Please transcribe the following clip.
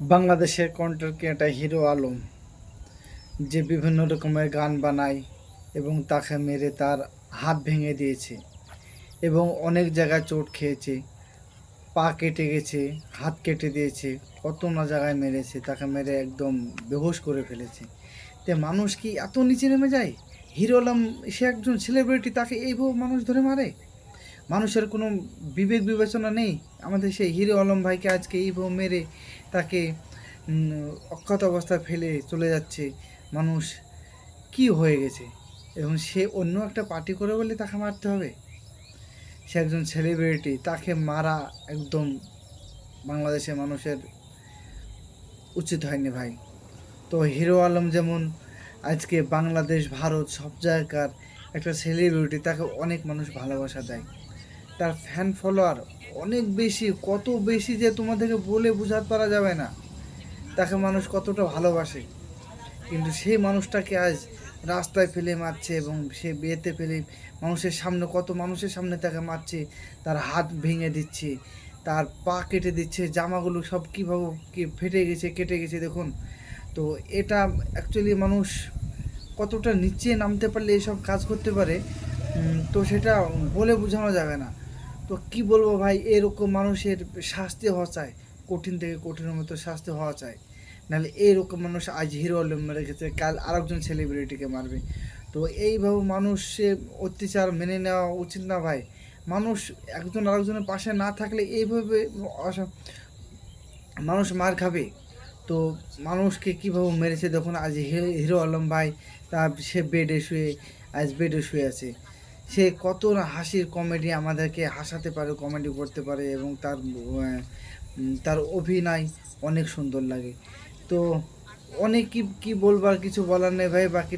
বাংলাদেশের content creator hero Alam. যে বিভিন্ন রকমের গান বানায় এবং তাকে মেরে তার হাত ভেঙে দিয়েছে এবং অনেক জায়গায় চোট খেয়েছে, পা কেটে গেছে, হাত কেটে দিয়েছে, কত না জায়গায় মেরেছে, তাকে মেরে একদম বেহুশ করে ফেলেছে। তে মানুষ কি এত নিচে নেমে যায়? হিরো আলম সে একজন সেলিব্রিটি তাকে এইভাবে মানুষ ধরে মারে? মানুষের কোনো বিবেক বিবেচনা নেই? আমাদের সেই হিরো আলম ভাইকে আজকে এইভাবে মেরে তাকে অক্ষত অবস্থায় ফেলে চলে যাচ্ছে। মানুষ, কি হয়ে গেছে? এবং সে অন্য একটা পার্টি করে বলে তাকে মারতে হবে। সে একজন সেলিব্রিটি তাকে মারা একদম বাংলাদেশের মানুষের উচিত হয়নি ভাই। তো হিরো আলম যেমন আজকে বাংলাদেশ, ভারত সব জায়গার একটা সেলিব্রিটি তাকে অনেক মানুষ ভালোবাসা দেয়। তার ফ্যান ফলোয়ার অনেক বেশি, কত বেশি যে তোমাদেরকে বলে বোঝাতে পারা যাবে না। তাকে মানুষ কতটা ভালোবাসে। কিন্তু সেই মানুষটাকে আজ রাস্তায় ফেলে মারছে এবং সে বিয়েতে ফেলে মানুষের সামনে, কত মানুষের সামনে তাকে মারছে, তার হাত ভেঙে দিচ্ছে, তার পা কেটে দিচ্ছে, জামাগুলো সব কীভাবে কি ফেটে গেছে, কেটে গেছে দেখুন। তো এটা অ্যাকচুয়ালি মানুষ কতটা নিচে নামতে পারলে এসব কাজ করতে পারে তো সেটা বলে বোঝানো যাবে না। তো কি বলব ভাই, এরকম মানুষের শাস্তি হওয়া চাই, কঠিন থেকে কঠিনের মতো শাস্তি হওয়া চাই। নাহলে এইরকম মানুষ আজ হিরো আলম মেরে গেছে, কাল আরেকজন সেলিব্রিটিকে মারবে। তো এইভাবে মানুষের অত্যাচার মেনে নেওয়া উচিত না ভাই। মানুষ একজন আরেকজনের পাশে না থাকলে এইভাবে মানুষ মার খাবে। তো মানুষকে কীভাবে মেরেছে দেখুন, আজ হিরো আলম ভাই, তার সে বেডে শুয়ে, আজ বেডে শুয়ে আছে। সে কত না হাসির কমেডি আমাদেরকে হাসাতে পারে কমেডি করতে পারে এবং তার তার অভিনয় অনেক সুন্দর লাগে। তো অনেক কি কি বলবার কিছু বলার নেই ভাই, বাকি